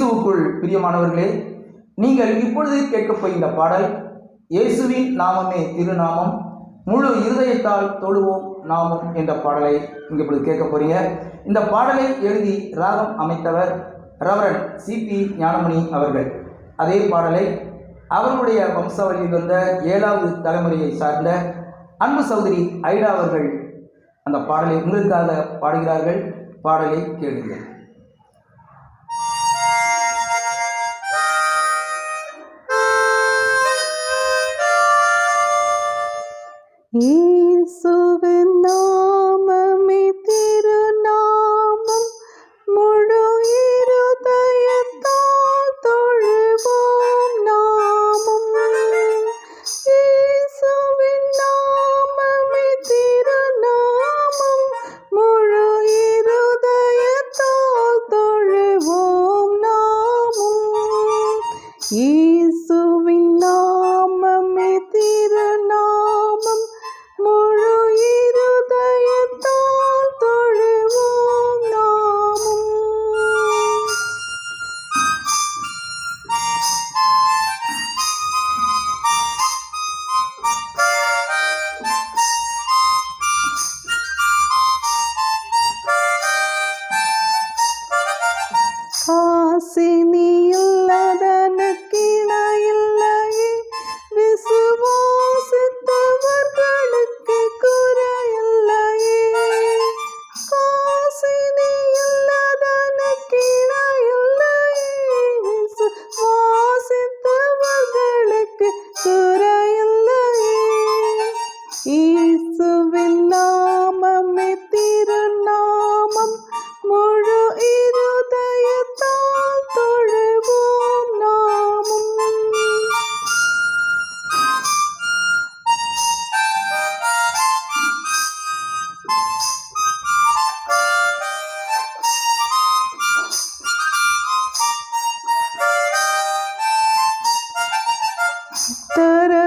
இயேசுவுக்குள் பிரியமானவர்களே நீங்கள் இப்பொழுது கேட்கப் போகின்ற பாடல் இயேசுவின் நாமமே திருநாமம் முழு இருதயத்தால் தொழுவோம் நாமம் என்ற பாடலை இங்கே இப்பொழுது கேட்க போறீங்க. இந்த பாடலை எழுதி ராகம் அமைத்தவர் ரவரன் சிபி ஞானமணி அவர்கள். அதே பாடலை அவர்களுடைய வம்சாவளியில் வந்த ஏழாவது தலைமுறையை சார்ந்த அன்பு சௌதரி ஐடா அவர்கள் அந்த பாடலை உங்களுக்காக பாடுகிறார்கள். பாடலை கேளுங்கள். இயேசுவின் நாமமே திருநாமம் முழு இருதயத்தால் தொழுவோம் நாமம். இயேசுவின் நாமமே திருநாமம் முழு இருதயத்தால் தொழுவோம் நாமம். இயேசுவின் வாசினி இல்லாதனக்கிணையில்லை விசுவாசித்தவர்களுக்கு குறையில்லை. வாசினி இல்லாதனக்கிணையில்லை விசுவாசித்தவர்களுக்கு குறையில்லை. இயேசுவின் da